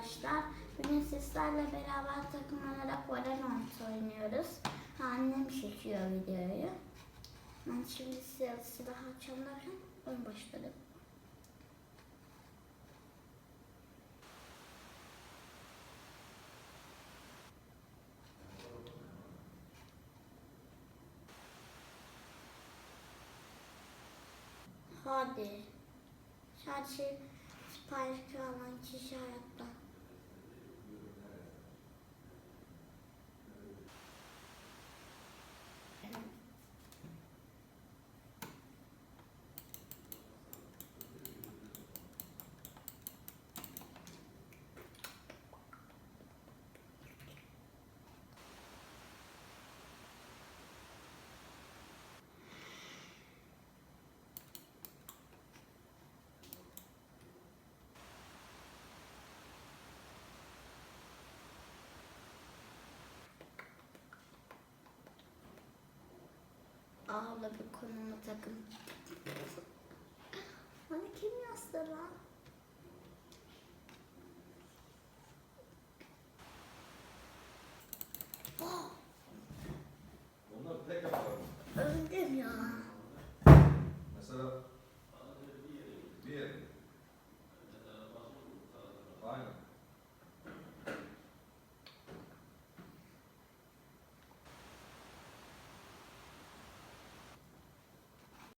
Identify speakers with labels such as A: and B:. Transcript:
A: arkadaşlar. Bugün sizlerle beraber takım olarak Valorant oynuyoruz. Annem çekiyor videoyu. Ben şimdi silah, açacağım derken oyun başladı. Hadi. Sadece sipariş alan kişi ağla bir konuma takın. Bana kim yazdı lan? Oh. Bunlar pek yapalım. Öldüm ya. Mesela bir yerim.